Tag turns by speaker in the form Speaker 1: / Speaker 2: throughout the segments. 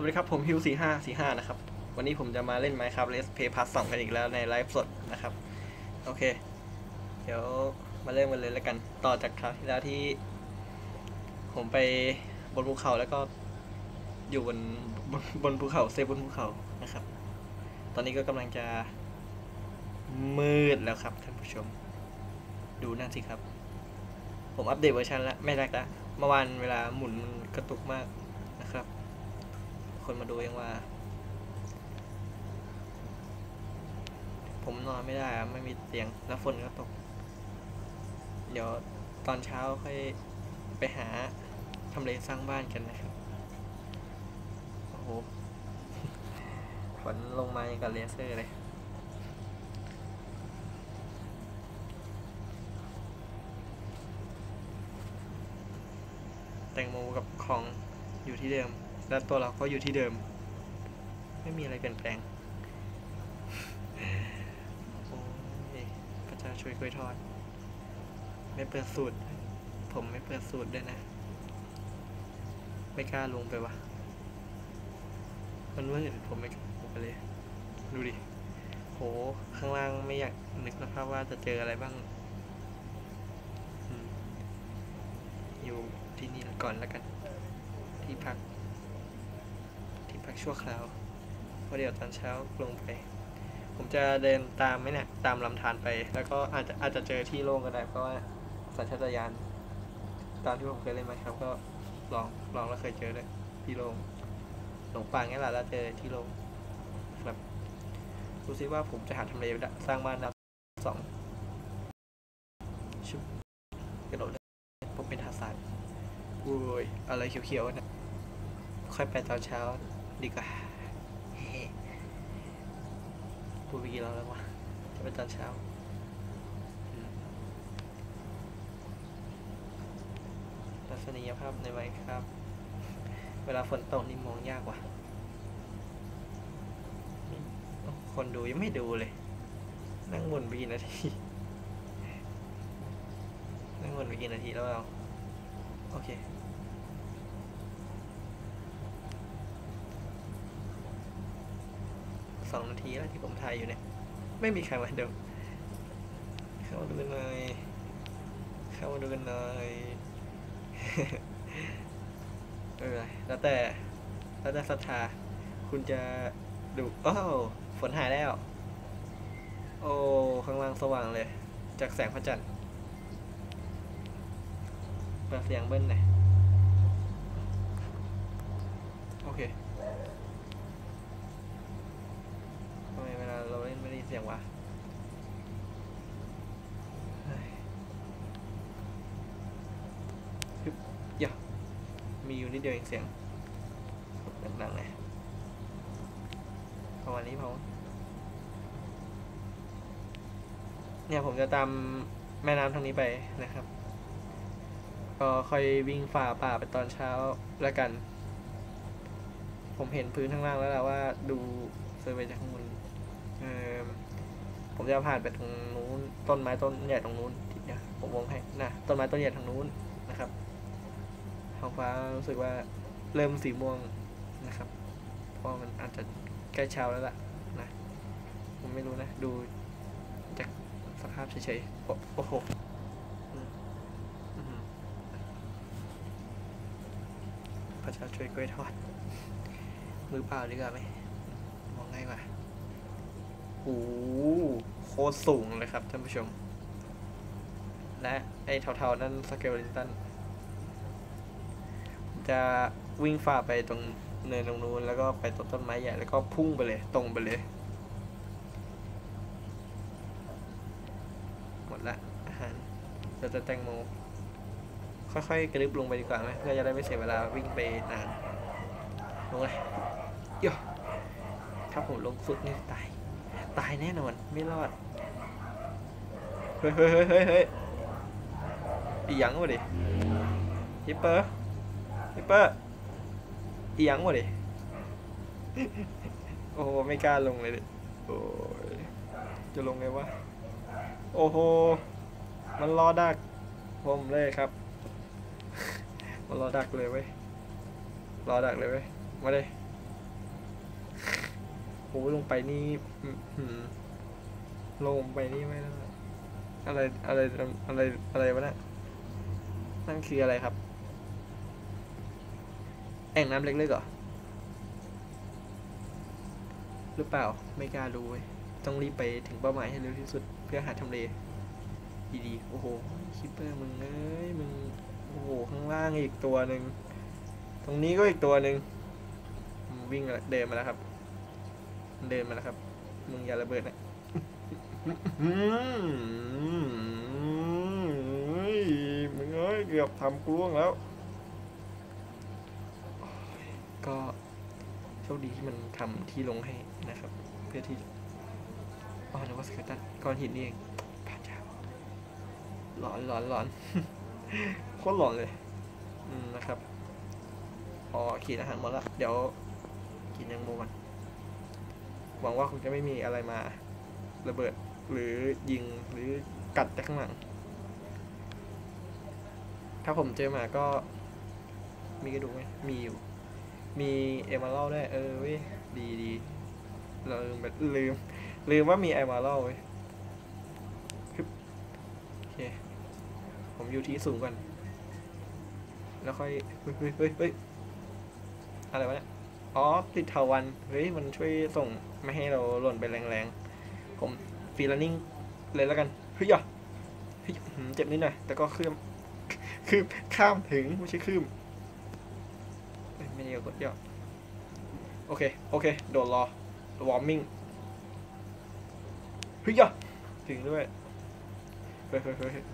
Speaker 1: วัสดีครับ ผมฮิวสี่ห้าสี่ห้านะครับ วันนี้ผมจะมาเล่น Minecraft Let's Play Part 2กันอีกแล้วในไลฟ์สดนะครับ โอเค เดี๋ยวมาเริ่มกันเลยแล้วกัน ต่อจากคราวที่แล้วที่ ผมไปบนภูเขาแล้วก็อยู่บนบนบนภูเขาเซฟบนภูเขานะครับ ตอนนี้ก็กำลังจะมืดแล้วครับท่านผู้ชม ดูนั่นสิครับ ผมอัปเดตเวอร์ชันแล้วไม่แรกละเมื่อวานเวลาหมุนมันกระตุกมาก คนมาดูยังว่า ผมนอนไม่ได้ไม่มีเตียงแล้วฝนก็ตก เดี๋ยวตอนเช้าค่อยไปหาทำเลสร้างบ้านกันนะครับ โอ้โหฝนลงมาอย่างกับเลเซอร์เลยแตงโมกับของอยู่ที่เดิม และตัวเราก็อยู่ที่เดิม ไม่มีอะไรเปลี่ยนแปลง โอ้ยพระเจ้าช่วยกล้วยทอด ไม่เปิดสูตร ผมไม่เปิดสูตรด้วยนะ ไม่กล้าลงไปวะมันมืดผมไม่กล้าลงไปเลย ดูดิโห ข้างล่างไม่อยากนึกสภาพว่าจะเจออะไรบ้างอยู่ที่นี่ก่อนแล้วกัน ที่พัก พักชั่วคราวเพราะเดี๋ยวตอนเช้าลงไป ผมจะเดินตามไหมเนี่ย ตามลำธารไป แล้วก็อาจจะอาจจะเจอที่โล่งก็ได้ เพราะว่าสัญชาตญาณตอนที่ผมเคยเล่นมาครับ ก็ลองลองแล้วเคยเจอเลยที่โล่งหลงป่างี้แหละแล้วเจอที่โล่งครับดูซิว่าผมจะหาทำเลสร้างบ้านดาสองชุบกระโดดเลยผมเป็นทาสานอุ้ยอะไรเขียวๆนะค่อยไปตอนเช้า ดีกว่าพูดไปกี่รอบแล้ววะจะไปตอนเช้าอืมทัศนียภาพในไมค์ครับ เวลาฝนตกนี่มองยากว่ะคนดูยังไม่ดูเลย นั่งวนไปกี่นาที นั่งวนไปกี่นาทีแล้วเรา โอเค สองนาทีแล้วที่ผมถ่ายอยู่เนี่ย ไม่มีใครมาดู เข้ามาดูกันหน่อย เข้ามาดูกันหน่อยเป็นไรแล้วแต่ แล้วแต่ศรัทธา คุณจะดูโอ้าวฝนหายแล้ว โอ้ ข้างล่างสว่างเลย จากแสงพระจันทร์เปิดเสียงเบิ้ลหน่อยโอเคทำไมเวลาเราเล่นไม่ได้ยินเสียงวะเฮ้ยฮึบอย่ามีอยู่นิด เดียงเสียงดังๆเลยประมาณนี้พอเนี่ยผมจะตามแม่น้ำทางนี้ไปนะครับ ก็ค่อยวิ่งฝ่าป่าไปตอนเช้าแล้วกัน ผมเห็นพื้นข้างล่างแล้วแหละว่าดูเซอร์เวยจากข้างบนเออผมจะผ่านไปตรงนู้นต้นไม้ต้นใหญ่ตรงนู้นทีเนี่ยผมวงให้นะต้นไม้ต้นใหญ่ทางนู้นนะครับท้องฟ้ารู้สึกว่า เริ่มสีม่วงนะครับเพราะมันอาจจะใกล้เช้าแล้วล่ะนะผมไม่รู้นะ ดูจากสภาพเฉยๆ โอ้โหอืมอืมพระเจ้าช่วยกล้วยทอด มือเปล่าดีกว่าไหมมองง่ายกว่าโอ้โหโคตรสูงเลยครับท่านผู้ชม และไอ้เทาๆ นั่นสเกลลินตัน จะวิ่งฝ่าไปตรงเนินตรงนู้นแล้วก็ไปต้นต้นไม้ใหญ่แล้วก็พุ่งไปเลย ตรงไปเลย หมดละอาหารเราจะแตงโมค่อยๆกระดึบลงไปดีกว่าไหมเพื่อจะได้ไม่เสียเวลาวิ่งไปนานลงเลยโย่ถ้าผมลงสุดนี่ตาย ตายแน่นอนไม่รอด เฮ้ยเฮ้ยเฮ้ยเฮ้ยเฮ้ยอีหยังวะดิฮิปเปอร์ ฮิปเปอร์อียงวะดิโอ้โหไม่กล้าลงเลยดิโอ้ยจะลงไงวะโอ้โหมันรอดักผมเลยครับ มันรอดักเลยเว้ยรอดักเลยเว้ยมาเลยโอ้ลงไปนี่ลงไปนี่ไม่ได้อะไรอะไรอะไรอะไรวะเนะนั่นคืออะไรครับ แอ่งน้ำเล็กๆเหรอ หรือเปล่า ไม่กล้ารู้เว้ย ต้องรีบไปถึงเป้าหมายให้เร็วที่สุด เพื่อหาทำเล ดีๆ โอ้โห คิปเปอร์มึงเอ้ย มึง โอ้โห ข้างล่างอีกตัวหนึ่ง ตรงนี้ก็อีกตัวหนึ่ง วิ่งแล้วเดินมาแล้วครับ เดินมาแล้วครับ มึงอย่าระเบิดนะอืมเฮ้ยมึงเอ้ย เกือบทำกลวงแล้ว ก็โชคดีที่มันทำที่ลงให้นะครับ เพื่อที่อ๋อนึกว่าสเกตันก้อนหินนี่เองพระเจ้าหลอนหลอนหลอนโคตรหลอนเลยอืมนะครับอ๋อขีดอาหารหมดละเดี๋ยวกินยังโมก่อนหวังว่าคงจะไม่มีอะไรมาระเบิดหรือยิงหรือกัดจากข้างหลัง ถ้าผมเจอมาก็มีกระดูกไหมมีอยู่ มีเอมารัลด้วย เออเว้ยดีดีเราลืมลืม ลืมว่ามีเอมารัลเว้ยโอเค ผมอยู่ที่สูงก่อน แล้วค่อย เฮ้ยเฮ้ยเฮ้ยเฮ้ยอะไรวะเนี่ย อ๋อ ติดเถาวัน เฮ้ย มันช่วยส่งไม่ให้เราหล่นไปแรงๆ ผมฟีลนนิ่งเลยแล้วกัน เฮ้ยอะเฮ้ยหืมเจ็บนิดหน่อย แต่ก็คืมคือข้ามถึงไม่ใช่คืม ไม่ด้กดย่อโอเค โอเค โดดรอวอร์มมิ่งเฮ้ยอะถึงด้วยเฮ้ยเฮ้ยเฮ้ย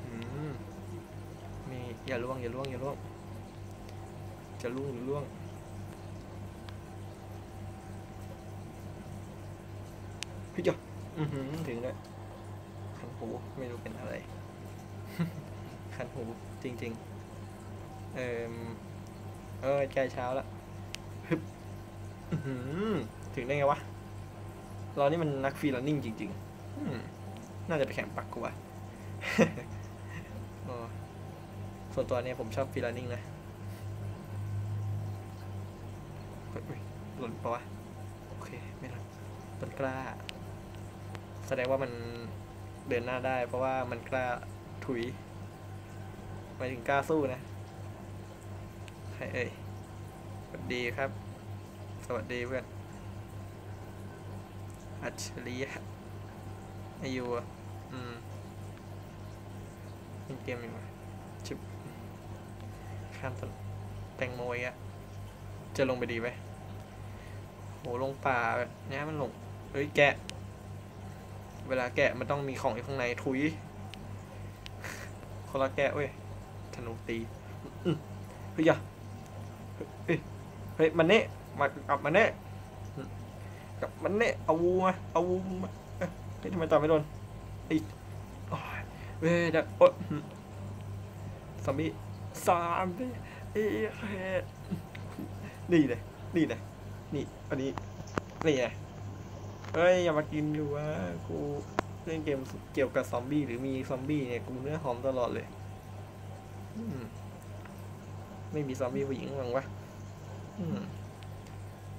Speaker 1: มีอย่าล่วงอย่าล่วงอย่าล่วง จะล่วงหรือล่วง พี่จออือหือถึงแล้วคันหูไม่รู้เป็นอะไร คันหูจริง ๆ เออเออใกล้เช้าแล้ว ฮึบอื้อหือถึงได้ไงวะ เรานี่มันนักฟรีแลนนิ่งจริงๆอืมน่าจะไปแข่งปักกูว่ะอ๋อส่วนตัวเนี่ยผมชอบฟรีแลนนิ่งนะเฮ้ยเฮ้ยหล่นปะวะ โอเค ไม่หล่นต้นกล้า แสดงว่ามันเดินหน้าได้ เพราะว่ามันกล้าถุยหมายถึงกล้าสู้นะใครเอ่ยส วัสดีครับ สวัสดีเพื่อน อัจฉริยะอายุอืมเล่นเกมอยู่ไหมชิบข้ามต้นแตงโมอีกอะจะลงไปดีไหมโหลงป่าแบบเนี้ยมันลง เฮ้ยแกะ เวลาแกะมันต้องมีของอยู่ข้างในทุยคนละแกะเว้ยธนูตีอื้อเฮ้ยอย่าเฮ้ย เฮ้ยมันเน่มากลับมันเน่กลับมันเน่เอาวูมาเอาวูมาเฮ้ยทำไมต่อไม่โดนไอ้เว้ยเดี๋ยวโอ๊ยอืมซอมบี้ซอมเอ้ยเฮ้นี่เลยนี่เลยนี่อันนี้นี่ไงเฮ้ยอย่ามากินอยู่วะกูเล่นเกมเกี่ยวกับซอมบี้หรือมีซอมบี้เนี่ยกูเนื้อหอมตลอดเลยไม่มีซอมบี้ผู้หญิงหวังวะ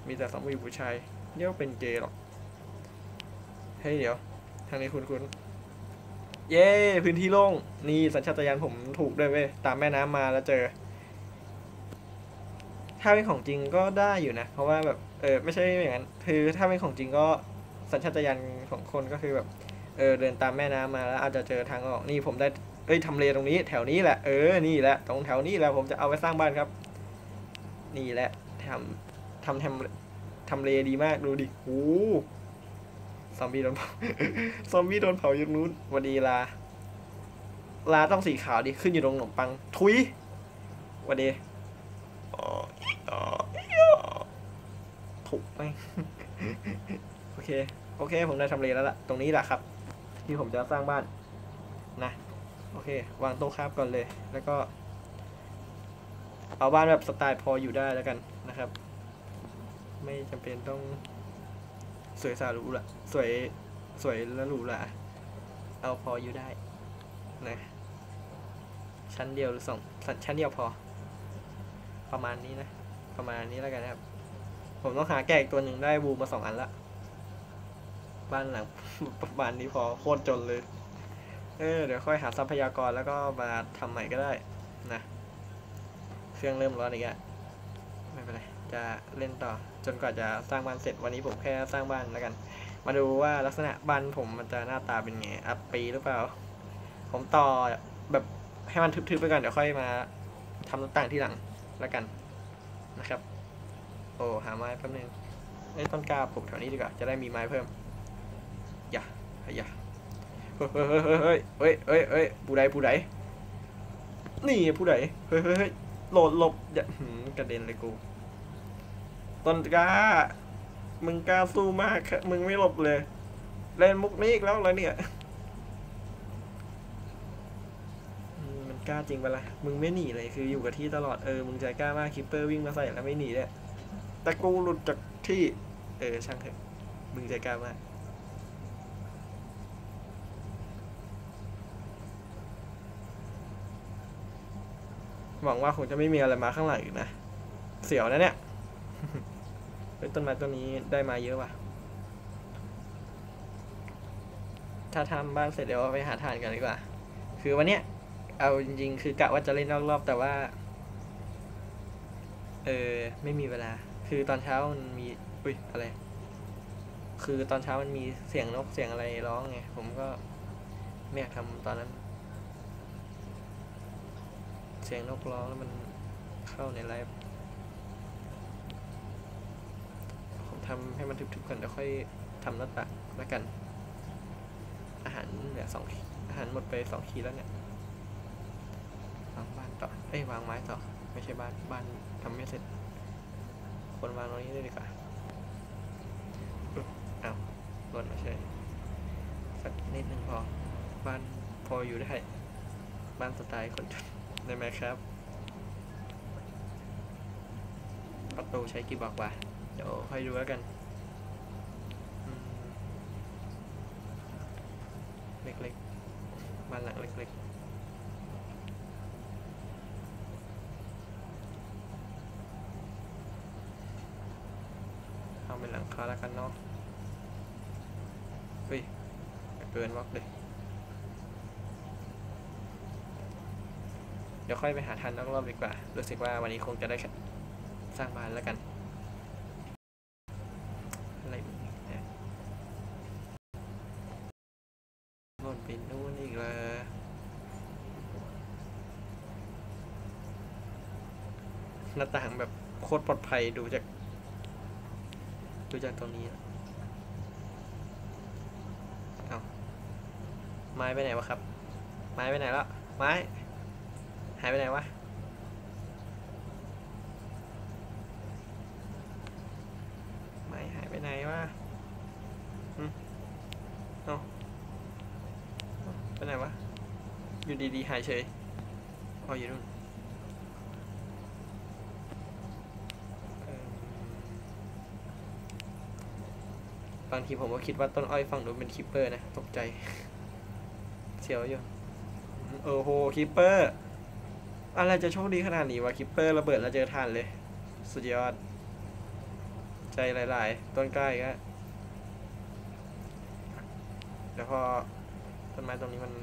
Speaker 1: มีแต่ซอมบี้ผู้ชายเรียกว่าเป็นเกย์หรอกเฮ้ยเดี๋ยว ทางนี้คุณคุณเย้ พื้นที่โล่ง นี่สัญชาตญาณผมถูกด้วยเว้ย ตามแม่น้ำมาแล้วเจอ ถ้าเป็นของจริงก็ได้อยู่นะ เพราะว่าแบบ เออ ไม่ใช่อย่างนั้น คือถ้าเป็นของจริงก็สัญชาตญาณของคนก็คือแบบ เออ เดินตามแม่น้ำมาแล้ว อาจจะเจอทางออก นี่ผมได้ เอ้ยทำเลตรงนี้ แถวนี้แหละ เออ นี่แหละ ตรงแถวนี้แหละ ผมจะเอาไว้สร้างบ้านครับ นี่แหละ ทำทำทำทำเลดีมากดูดิโอ้ซอมบี้โดนเผาซอมบี้โดนเผายู่ตรงนู้นวันดีลา ลาต้องสีขาวดิ ขึ้นอยู่ตรงขนมปัง ทุยวันดีอ๋ออ๋อถูกไหมโอเค โอเค ผมได้ทำเลแล้วล่ะ ตรงนี้แหละครับ ที่ผมจะสร้างบ้าน นะ โอเค วางโต๊ะคราบก่อนเลย แล้วก็ เอาบ้านแบบสไตล์พออยู่ได้แล้วกัน นะครับ ไม่จำเป็นต้องสวยสาหรูหละสวยสวยและหรูหราเอาพออยู่ได้นะชั้นเดียวหรือสองชั้นเดียวพอ ประมาณนี้นะ ประมาณนี้แล้วกันนะครับ ผมต้องหาแกะอีกตัวหนึ่งได้บูมมาสองอันละบ้านหลังประมาณนี้พอโคตรจนเลย เออเดี๋ยวค่อยหาทรัพยากรแล้วก็มาทำใหม่ก็ได้นะเครื่องเริ่มร้อนอีกอะ ไม่เป็นไร จะเล่นต่อจนกว่าจะสร้างบ้านเสร็จวันนี้ผมแค่สร้างบ้านแล้วกัน มาดูว่าลักษณะบ้านผมมันจะหน้าตาเป็นไง อัพปีหรือเปล่า ผมต่อแบบให้มันทึบๆไปก่อนเดี๋ยวค่อยมาทำต่างที่หลังแล้วกันนะครับ โอ้หาไม้แป๊บนึงไอ้ต้นกล้าปลูกแถวนี้ดีกว่า จะได้มีไม้เพิ่ม อย่าอย่าเฮ้ยเฮ้ยเฮ้ยเฮ้ยเฮ้ยเฮ้ยผู้ใดผู้ใดนี่ผู้ใดเฮ้ยเฮ้ย โหลดหลบอย่าหืมกระเด็นเลยกูต้นกล้า มึงกล้าสู้มากครับมึงไม่หลบเลย เล่นมุกนี้อีกแล้วเหรเนี่ยมันกล้าจริงปะล่ะมึงไม่หนีเลยคืออยู่กับที่ตลอดเออมึงใจกล้ามากคิปเปอร์วิ่งมาใส่แล้วไม่หนีเลยแต่กูหลุดจากที่ เออช่างเถอะมึงใจกล้ามาก หวังว่าคงจะไม่มีอะไรมาข้างหลังอีกนะ เสียวนะเนี่ยเฮ้ยต้นไม้ต้นนี้ได้มาเยอะว่ะ ถ้าทำบ้านเสร็จเดี๋ยวไปหาทานกันดีกว่า คือวันเนี้ย เอาจริงๆ คือกะว่าจะเล่นรอบๆแต่ว่า เออไม่มีเวลา คือตอนเช้ามันมีอุ้ยอะไร คือตอนเช้ามันมีเสียงนกเสียงอะไรร้องไง ผมก็ไม่อยากทำตอนนั้น เสียงนกร้องแล้วมันเข้าในไลฟ์ผมทำให้มันทึบๆก่อนเดี๋ยวค่อยทำหน้าตางแล้วกัน อาหารเหลือสองอาหารหมดไปสองขีดแล้วเนี่ยวางบ้านต่อเอ้ยวางไม้ต่อ ไม่ใช่บ้านบ้านทำไม่เสร็จ คนวางตรงนี้เลยดีกว่าอุ๊ยอ้าวหล่นไม่ใช่สักนิดนึงพอบ้านพออยู่ได้บ้านสไตล์คนจน ได้ไหมครับ ประตูใช้กี่บล็อกวะเดี๋ยวค่อยดูแล้วกันเล็กๆบ้านหลังเล็กๆเอาเป็นหลังคาแล้วกันเนาะเฮ้ยเกินบล็อกเลย เดี๋ยวค่อยไปหาทันนอกรอบดีกว่า รู้สึกว่าวันนี้คงจะได้สร้างบ้านแล้วกัน อะไรเนี่ยโน่นไปนู่นอีกเลยหน้าต่างแบบโคตรปลอดภัยดูจาก ดูจากตรงนี้เอาไม้ไปไหนวะครับ ไม้ไปไหนแล้วไม้ายไปไหนวะไม่หายไปไหนวะอืมเอาเอาไปไหนวะ อยู่ดีๆหายเฉยอ๋ออยู่นู่นบางทีผมก็คิดว่าต้นอ้อยฝั่งนู้นเป็นคิปเปอร์นะ ตกใจ เสียวอยู่ เออโหคิปเปอร์ อะไรจะโชคดีขนาดนี้วะคิปเปอร์ระเบิดแล้วเจอทานเลย สุดยอด ใจหลายๆ ต้นกล้าอีก็เดี๋ยวพอต้นไม้ตรงนี้มัน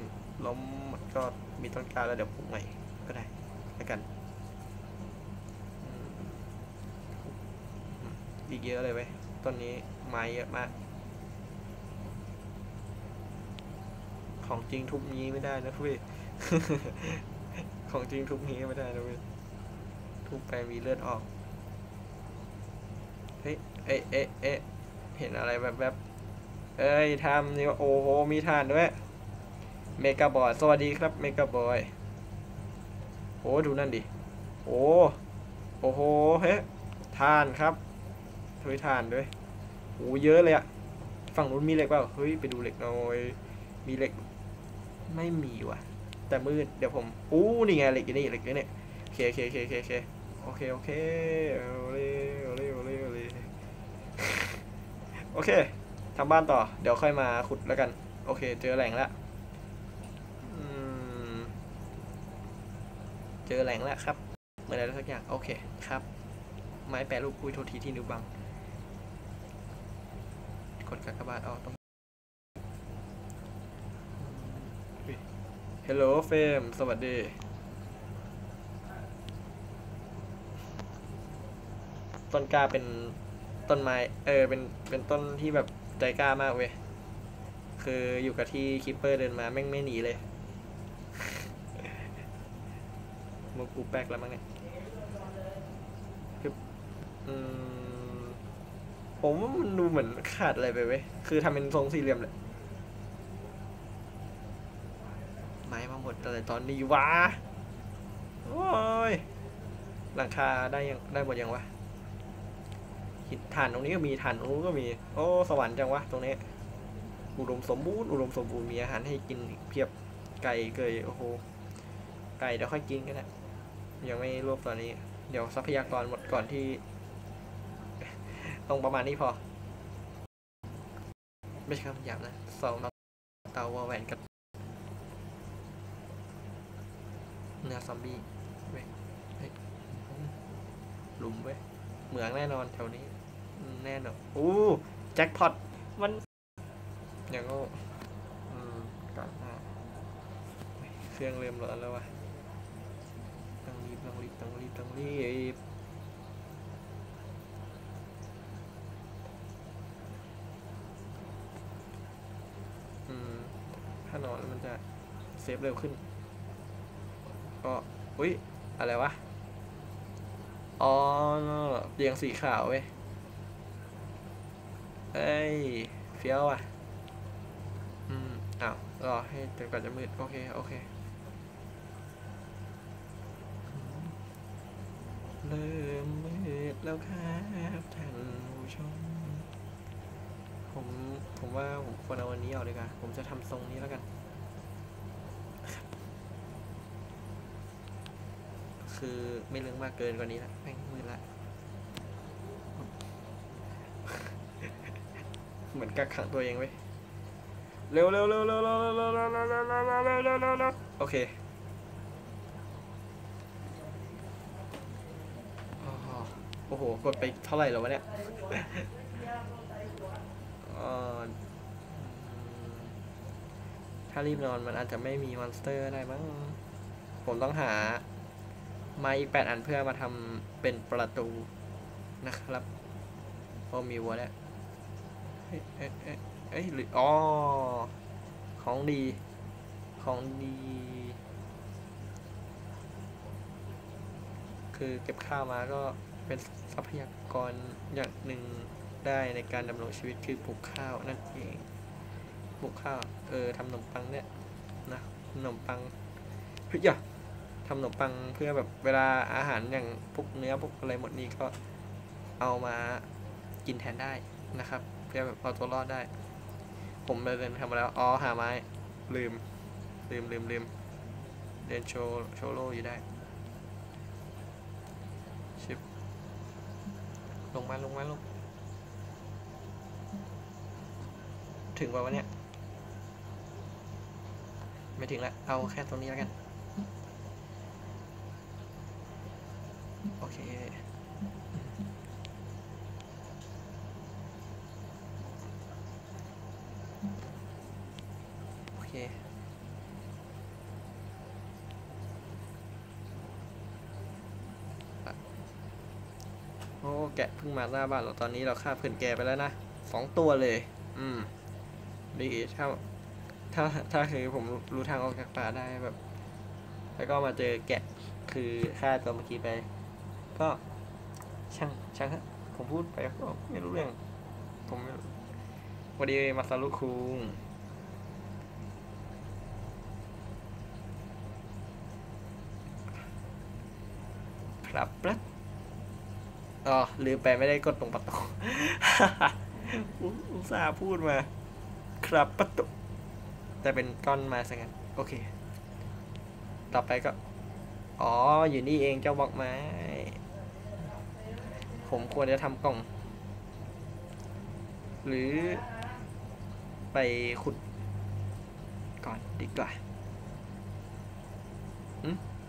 Speaker 1: ล้มมันก็มีต้นกล้าแล้วเดี๋ยวปลูกใหม่ก็ได้แล้วกันอีกเยอะเลยเว้ยต้นนี้ไม้เยอะมาก ของจริงทุบนี้ไม่ได้นะเว้ย ของจริงทุบนี้ไม่ได้นะเว้ยทุบไปมีเลือดออก เฮ้ย เอ๊ะเอ๊ะเอ๊ะเห็นอะไรแบบแบบเอ้ยทำนี่ว่าโอ้โห มีทานด้วย เมกาบอยสวัสดีครับ เมกาบอยโอ้ดูนั่นดิ โอ้โอ้โห เฮ้ยทานครับเฮ้ยทานด้วยโอ้เยอะเลยอะฝั่งนู้นมีเหล็กเปล่า เฮ้ย ไปดูเหล็กหน่อย มีเหล็ก ไม่มีว่ะ แต่มืดเดี๋ยวผมอู้นี่ไงเหล็กอยู่นี่เหล็กอยู่นี่โอเคโอเคโอเคโอเคโอเคโอเคโอเคเอเลยเอเลยเอเลยเอเลยโอเคทำบ้านต่อ เดี๋ยวค่อยมาขุดแล้วกัน โอเค เจอแหล่งแล้วเจอแหล่งแล้วครับเมื่อไรสักอย่าง โอเคครับ ไม้แปรรูปปุยโทษทีที่นิ้วบัง กดกากบาทออกตรง ฮลโหลเฟมสวัสดี ต้นกล้าเป็นต้นไม้ เออ เป็น เป็นต้นที่แบบใจกล้ามากเว้ย คืออยู่กับที่คิปเปอร์เดินมาแม่งไม่หนีเลยมุกกูแป๊กแล้วมั้งเนี่ยคืออืมผมว่ามันดูเหมือนขาดอะไรไปเว้ย คือทำเป็นทรงสี่เหลี่ยมเลย ไม้มาหมดอะไรตอนนี้วะโอ้ยหลังคาได้ยังได้หมดยังวะหินฐานตรงนี้ก็มีฐานตรงนู้นก็มี โอ้สวรรค์จังวะตรงนี้ อุดมสมบูรณ์อุดมสมบูรณ์มีอาหารให้กินเพียบไก่เกยโอ้โหไก่เดี๋ยวค่อยกินกันนะยังไม่รวบตอนนี้ เดี๋ยวทรัพยากรหมดก่อนที่ตรงประมาณนี้พอ ไม่ใช่คำหยาบนะสองเตาวาแหวนกับ เนื้อซอมบี้เว้ยเฮ้ยหลุมเว้ยเหมืองแน่นอนแถวนี้อืมแน่นอนอู้แจ็คพอตมันอย่างก็อืมก่อนหน้าเฮ้ยเครื่องเริ่มร้อนแล้ววะต้องรีบต้องรีบต้องรีบต้องรีบอืมถ้านอนแล้วมันจะเซฟเร็วขึ้น ก็อุ้ยอะไรวะ อ๋อเตียงสีขาวเว้ยเอ้ยเฟี้ยวอะ อืมอ้าวรอให้จนกว่าจะมืด โอเค โอเคเริ่มมืดแล้วครับท่านผู้ชม ผม ผมว่าผมควรเอาวันนี้ออกเลยกันผมจะทำทรงนี้แล้วกัน คือไม่เรื่องมากเกินกว่านี้ละแม่งมืดละ เหมือนกักขังตัวเองไว้เร็วเร็วเร็วเร็วเร็วเร็วเร็วเร็วเร็วเร็วเร็วเร็วเร็วเร็วเร็วเร็วโอเคโอ้โห กดไปเท่าไหร่แล้ววะเนี่ยถ้ารีบนอนมันอาจจะไม่มีมอนสเตอร์ได้มั้ง ผมต้องหา ม้อีกแปดอันเพื่อมาทำเป็นประตูนะครับโอ้มีวัวแล้วเอ้ยเอ้ยเอ้ยหรืออ๋อของดีของดี คือเก็บข้าวมาก็เป็นทรัพยากรอย่างหนึ่งได้ในการดำรงชีวิตคือปลูกข้าวนั่นเองปลูกข้าว เออทำขนมปังเนี่ยนะขนมปังเฮ้ยอย่า ทำขนมปังเพื่อแบบเวลาอาหารอย่างพวกเนื้อพวกอะไรหมดนี้ก็เอามากินแทนได้นะครับ เพื่อแบบเอาตัวรอดได้ ผมเดินทำมาแล้วอ๋อหาไม้ลืม ลืมลืมลืมเดินโชว์โชว์โลอยู่ได้ชิบลงมาลงมาลงถึงว่าวะเนี่ย ไม่ถึงละเอาแค่ตรงนี้แล้วกัน โอเคโอเคโอ้แกะเพิ่งมาหน้าบ้านเราตอนนี้เราฆ่าเพื่อนแกไปแล้วนะสองตัวเลย อืมดีถ้าถ้าถ้าคือผมรู้ทางออกจากป่าได้แบบ แล้วก็มาเจอแกะคือฆ่าตัวเมื่อกี้ไป ก็ช่างช่างฮะผมพูดไปก็ไม่รู้เรื่อง ผมวัสดีมาซารุคุงครับปะอ๋อลืมไปไม่ได้กดตรงประตูอุตส่าห์พูดมา ครับประตูแต่เป็นก้อนไมาสังั้นโอเค ต่อไปก็ อ๋อ อยู่นี่เองเจ้าบอกไม้ ผมควรจะทำกล่อง หรือไปขุดก่อนดีกว่า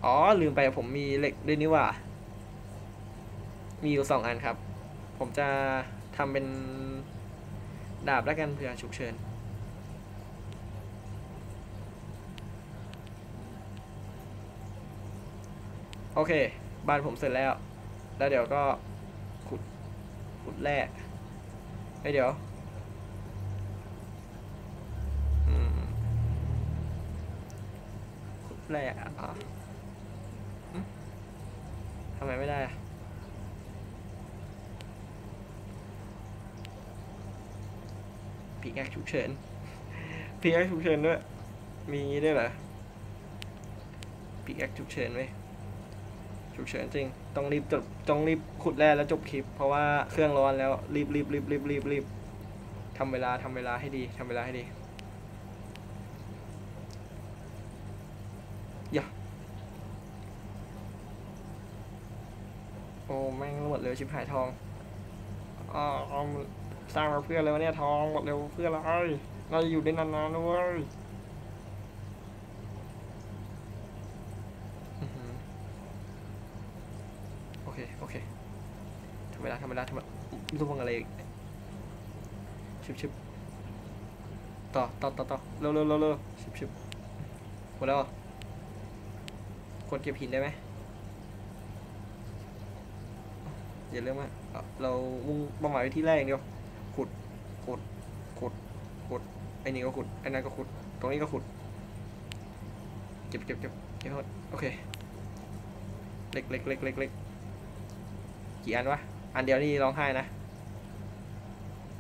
Speaker 1: อ๋อ ลืมไปผมมีเหล็กด้วยนี่ว่า มีอยู่สองอันครับ ผมจะทำเป็นดาบแล้วกันเผื่อฉุกเฉินโอเค บ้านผมเสร็จแล้ว แล้วเดี๋ยวก็ ขุดแร่เฮ้ยเดี๋ยวขุดแร่อะทำไมไม่ได้อะพีแอคฉุกเฉินพีแอคฉุกเฉินด้วย มีงงี้ด้วยเหรอพีแอคฉุกเฉินไหม ฉุกเฉินจริง ต้องรีบจบต้องรีบขุดแร่แล้วจบคลิป เพราะว่าเครื่องร้อนแล้วรีบรีบรีบรีบรีบรีบทำเวลาทำเวลาให้ดีทำเวลาให้ดีอย่าโอ้แม่งหมดเร็วชิบหายทองอ๋อเอาสร้างมาเพื่ออะไรวะเนี่ยทองหมดเร็วเพื่ออะไรเราจะอยู่ได้นานๆด้วยอื้อหือ โอเค โอเคทำ เวลาทำเวลาทำเวลาร่วงอะไรชิบชิบต่อต่อต่อต่อเร็วเร็วเร็วเร็วชิบชิบหมดแล้วเหรอกดเก็บหินได้ไหมอย่าเรื่องมากเอาเรามุ่งเป้าหมายไปที่แรกอย่างเดียวขุดขุดขุดขุดไอ้นี่ก็ขุดไอ้นั่นก็ขุด ตรงนี้ก็ขุดเก็บเก็บเก็บเก็บหมดโอเคเล็กเล็กเล็กเล็กเล็กกี่อันวะ อันเดียวนี่ร้องไห้นะ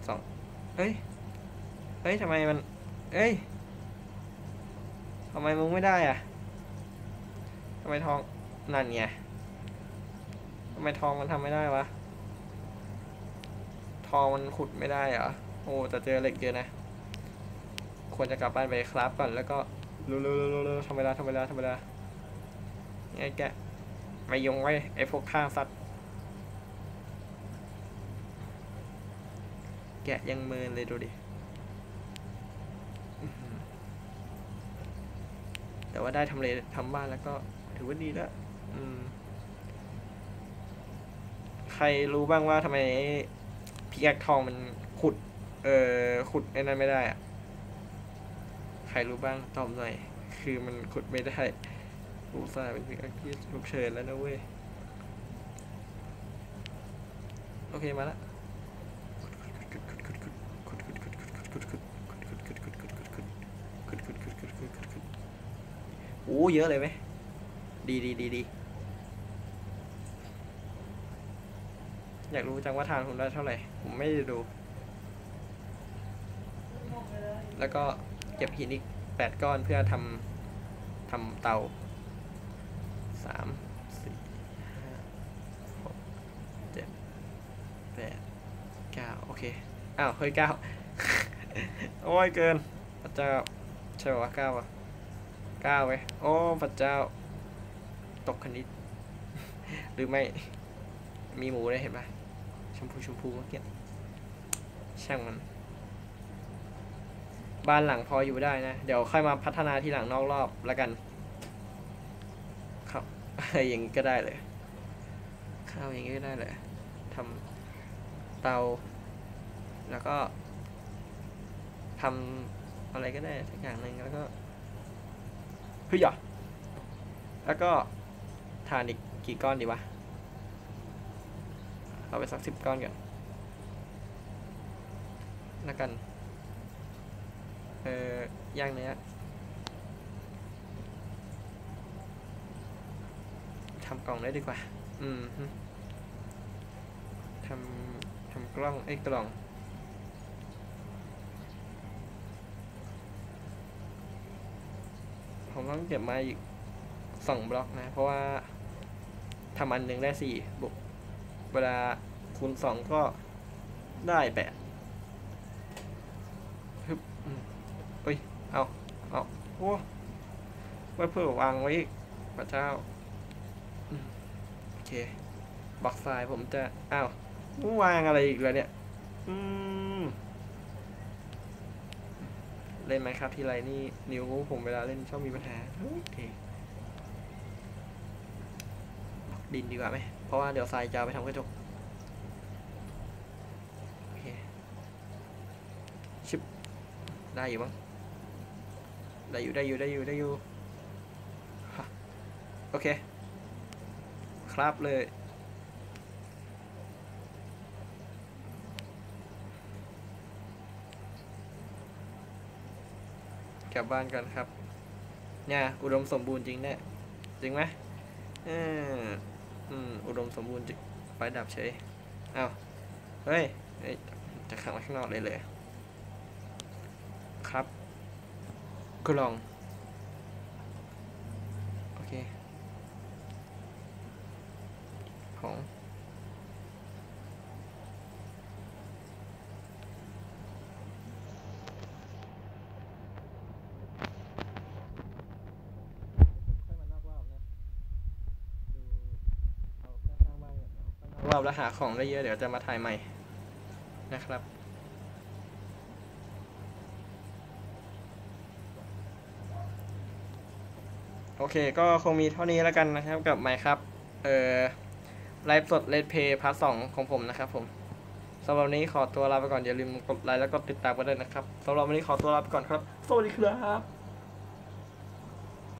Speaker 1: สองเฮ้ย เฮ้ยทำไมมัน เอ้ยทำไมมึงไม่ได้อะทำไมทองนั่นไงทำไมทองมันทำไม่ได้วะ ทองมันขุดไม่ได้เหรอ โอ้แต่เจอเหล็กเยอะนะ ควรจะกลับบ้านไปครับก่อนแล้วก็เร็วๆๆๆทำเวลาทำเวลาทำเวลาไงแกไม่ยงไว้ไอ้พวกฆ่าสัตว์ แกะยังเมินเลยดูดิ แต่ว่าได้ทำเลทำบ้านแล้วก็ถือว่าดีแล้วอืมใครรู้บ้างว่าทำไมพิกแอคทองมันขุด เอ่อ ขุดไอ้นั้นไม่ได้อะใครรู้บ้างตอบหน่อย คือมันขุดไม่ได้อุตส่าห์เป็นพิกแอคที่ฉุกเฉินแล้วนะเว้ย โอเคมาละ อ้เยอะเลยไหมดีดีดีดีอยากรู้จังว่าทานผมได้เท่าไหร่ ผมไม่ได้ดู แล้วก็เก็บหินอีกแปดก้อนเพื่อทำทำเตาสามสี่ห้าหกเจ็ดแปดเก้าโอเค อ้าว เฮ้ยเก้าโอ้ยเกินพระเจ้าใช่ป่าวะเก้าอะ ก้าไว้ยโอ้พระเจ้า ตกคณิต หรือไม่ มีหมูได้เห็นปะชมพูชมพูเมื่อกี้ช่างมัน บ้านหลังพออยู่ได้นะ เดี๋ยวค่อยมาพัฒนาที่หลังนอกรอบแล้วกัน ครับอย่างนี้ก็ได้เลย ข้าวอย่างนี้ก็ได้เลยทำเตา แล้วก็ทำอะไรก็ได้สักอย่างหนึ่งแล้วก็ ฮ้ยอะแล้วก็ทานอีกกี่ก้อนดีวะ เอาไปสักสิบก้อนก่อนแล้วกัน เอ่อย่างเนื้อทำกล่องได้ดีกว่า อืมทำทำกล้องไอ้กล่อง ผมต้องเก็บมาอีกสองบล็อกนะ เพราะว่าทำอันหนึ่งได้สี่บวกเวลาคูณสองก็ได้แปดฮึบเอ้ย เอา เอา โอ้ไว้เพื่อวางไว้อีกพระเจ้า โอเคบล็อกไฟล์ผมจะ อ้าววางอะไรอีกแล้วเนี่ย อืม เล่นไหมครับทีไรนี่นิ้วผมเวลาเล่นชอบมีปัญหาโอเคดินดีกว่าไหม เพราะว่าเดี๋ยวทรายจะไปทำกระจกโอเคชิบได้อยู่มั้งได้อยู่ได้อยู่ได้อยู่ได้อยู่โอเค ครับเลย กลับบ้านกันครับ เนี่ย อุดมสมบูรณ์จริงเนี่ยจริงไหมอออืมอุดมสมบูรณ์จริงไฟดับเฉยอ้าวเฮ้ยจะขังไว้ข้างนอกเลยเลย ครับกลอง โอเค ของ ค่อยมานอกรอบนะ ดูเอาแค่ข้างบ้านก่อนเอาข้างนอกรอบ แล้วหาของได้เยอะเดี๋ยวจะมาถ่ายใหม่นะครับโอเคก็คงมีเท่านี้แล้วกันนะครับกับไมค์ครับเอ่อไลฟ์สดเลดเพย์พาร์ทสองของผมนะครับผมสำหรับวันนี้ขอตัวลาไปก่อนอย่าลืมกดไลค์แล้วก็ติดตามกันด้วยนะครับสำหรับวันนี้ขอตัวลาไปก่อนครับ สวัสดีครับ